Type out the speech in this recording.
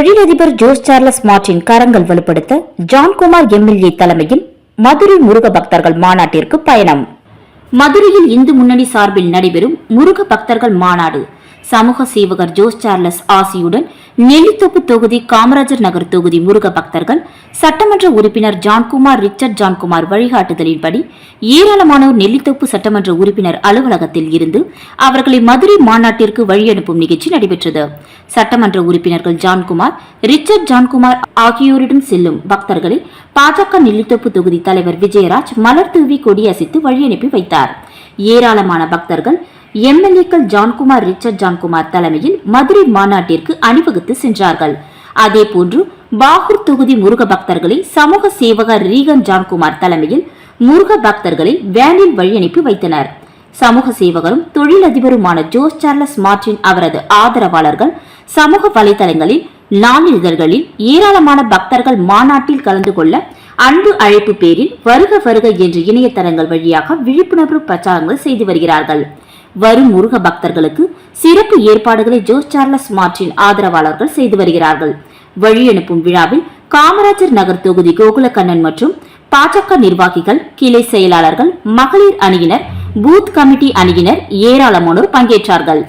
தொழிலதிபர் Jose Charles Martin கரங்கள் வலுப்படுத்த ஜான்குமார் எம்எல்ஏ தலைமையில் மதுரை முருக பக்தர்கள் மாநாட்டிற்கு பயணம். மதுரையில் இந்து முன்னணி சார்பில் நடைபெறும் முருக பக்தர்கள் மாநாடு சமூக சேவகர் ஜோஸ் சார்லஸ் ஆசியுடன் நெல்லித்தோப்பு தொகுதி காமராஜர் நகர் தொகுதி முருக பக்தர்கள் சட்டமன்ற உறுப்பினர் ஜான்குமார் ரிச்சர்ட் ஜான்குமார் வழிகாட்டுதலின்படி ஏராளமானோர் நெல்லித்தோப்பு சட்டமன்ற உறுப்பினர் அலுவலகத்தில் இருந்து அவர்களை மதுரை மாநாட்டிற்கு வழியனுப்பும் நிகழ்ச்சி நடைபெற்றது. சட்டமன்ற உறுப்பினர்கள் ஜான்குமார் ரிச்சர்ட் ஜான்குமார் ஆகியோரிடம் செல்லும் பக்தர்களை பாஜக நெல்லித்தோப்பு தொகுதி தலைவர் விஜயராஜ் மலர் தூவி கொடியசைத்து வழியனுப்பி வைத்தார். ஏராளமான பக்தர்கள் எம்எல்ஏக்கள் ஜான்குமார் ரிச்சர்ட் ஜான்குமார் தலைமையில் மதுரை மாநாட்டிற்கு அணிவகுத்து சென்றார்கள். அதேபோன்று பாகூர் தொகுதி முருக பக்தர்களை சமூக சேவகர் ரீகன் ஜான்குமார் தலைமையில் முருக பக்தர்களை வேனில் வழியனுப்பி வைத்தனர். சமூக சேவகரும் தொழிலதிபருமான ஜோஸ் சார்லஸ் மார்டின் அவரது ஆதரவாளர்கள் சமூக வலைதளங்களில் நாளிதழ்களில் ஏராளமான பக்தர்கள் மாநாட்டில் கலந்து கொள்ள அன்பு அழைப்பு பேரில் வருக வருக என்ற இணையதளங்கள் வழியாக விழிப்புணர்வு பிரச்சாரங்கள் செய்து வருகிறார்கள். வரும் முருக பக்தர்களுக்கு சிறப்பு ஏற்பாடுகளை ஜோஸ் சார்லஸ் மார்டின் ஆதரவாளர்கள் செய்து வருகிறார்கள். வழி அனுப்பும் விழாவில் காமராஜர் நகர் தொகுதி கோகுலக்கண்ணன் மற்றும் பாஜக நிர்வாகிகள் கிளை செயலாளர்கள் மகளிர் அணியினர் பூத் கமிட்டி அணியினர் ஏராளமானோர் பங்கேற்றார்கள்.